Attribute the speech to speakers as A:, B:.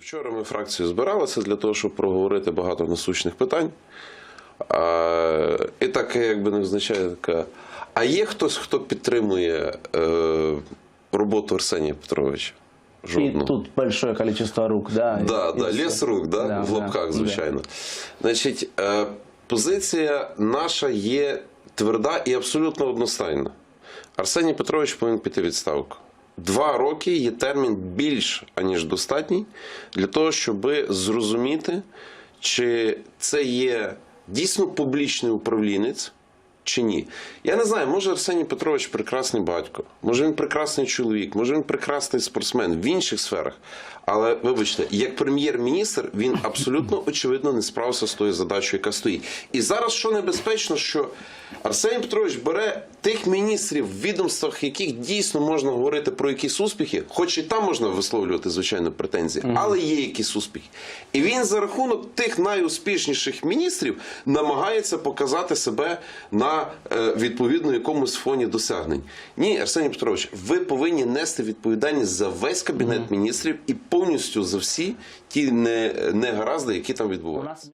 A: Вчора ми фракцію збиралися для того, щоб проговорити багато насущних питань. А, і так, якби не означає така. А є хтось, хто підтримує е, роботу Арсенія Петровича? Жодного.
B: тут большое количество рук, да.
A: Да,
B: и
A: да,
B: всё.
A: ліс рук, да,
B: Да,
A: в
B: да,
A: лапках,
B: да.
A: звичайно. Значить, е, позиція наша є тверда і абсолютно одностайна. Арсеній Петрович повинен піти відставку. Два роки є термін більш аніж достатній для того, щоб зрозуміти, чи це є дійсно публічний управлінець. Чи ні? Я не знаю, може Арсеній Петрович прекрасний батько, може він прекрасний чоловік, може він прекрасний спортсмен в інших сферах. Але вибачте, як прем'єр-міністр він абсолютно очевидно не справився з тою задачею, яка стоїть. І зараз що небезпечно, що Арсеній Петрович бере тих міністрів в відомствах, яких дійсно можна говорити про якісь успіхи, хоч і там можна висловлювати звичайно претензії, але є якісь успіхи. І він за рахунок тих найуспішніших міністрів намагається показати себе на е, відповідно якомусь фоні досягнень. Ні, Арсеній Петрович, ви повинні нести відповідальність за весь кабінет міністрів і повністю за всі ті не- негаразди, які там відбуваються.